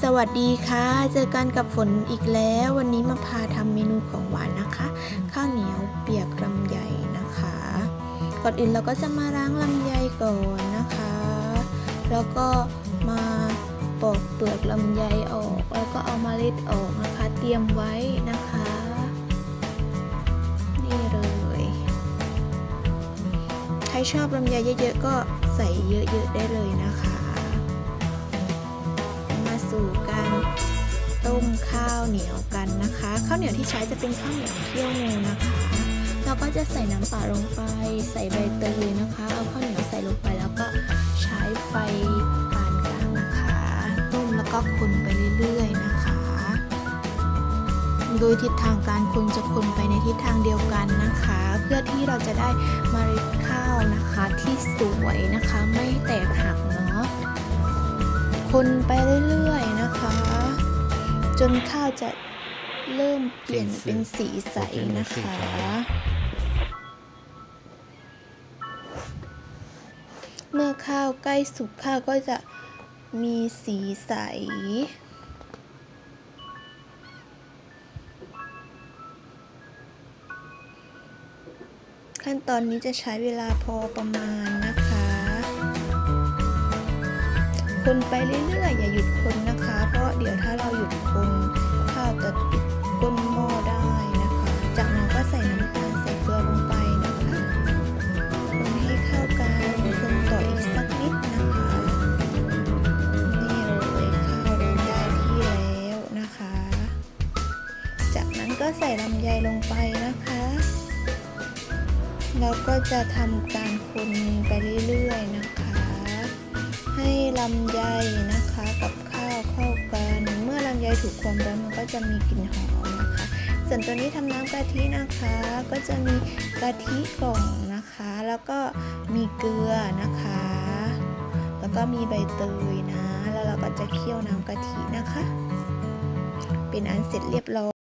สวัสดีค่ะ เจอกันกับฝนอีกแล้ว วันนี้มาพาทำเมนูของหวานนะคะ ข้าวเหนียวเปียกลำไยนะคะ ก่อนอื่นเราก็จะมาล้างลำไยก่อนนะคะ แล้วก็มาปอกเปลือกลำไยออก แล้วก็เอามาเล็ดออกนะคะ เตรียมไว้นะคะ นี่เลย ใครชอบลำไยเยอะๆก็ใส่เยอะๆได้เลยนะคะาวเหนียวกันนะคะข้าวเหนียวที่ใช้จะเป็นข้าวเหนียวเคี่ยวงูนะคะเราก็จะใส่น้ำเปล่าลงไป ใส่ใบเตยนะคะ เอาข้าวเหนียวใส่ลงไปแล้วก็ใช้ไฟปานกลางนะคะต้มแล้วก็คนไปเรื่อยๆนะคะ โดยทิศทางการคนจะคนไปในทิศทางเดียวกันนะคะ เพื่อที่เราจะได้เมล็ดข้าวนะคะที่สวยนะคะไม่แตกหักเนาะคนไปเรื่อยๆนะคะ จนข้าวจะเริ่มเปลี่ยนเป็นสีใสนะคะ เมื่อข้าวใกล้สุกข้าวก็จะมีสีใส ขั้นตอนนี้จะใช้เวลาพอประมาณนะคะ คนไปเรื่อยๆ อย่าหยุดคนนะคะ เพราะเดี๋ยวถ้าเราหยุดคนข้าวจะติดก้นหม้อได้นะคะ จากนั้นก็ใส่น้ำตาลใส่เกลือลงไปนะคะคนให้เข้ากันคนต่ออีกสักนิดนะคะนี่เลยข้าวเริ่มได้ที่แล้วนะคะ จากนั้นก็ใส่ลำไยลงไปนะคะแล้วก็จะทำการคนไปเรื่อยๆนะคะ ให้ลำไยนะคะกับข้า ถูกความร้อนมันก็จะมีกลิ่นหอมนะคะ ส่วนตัวนี้ทำน้ำกะทินะคะ ก็จะมีกะทิกล่องนะคะ แล้วก็มีเกลือนะคะ แล้วก็มีใบเตยนะ แล้วเราก็จะเคี่ยวน้ำกะทินะคะ เป็นอันเสร็จเรียบร้อย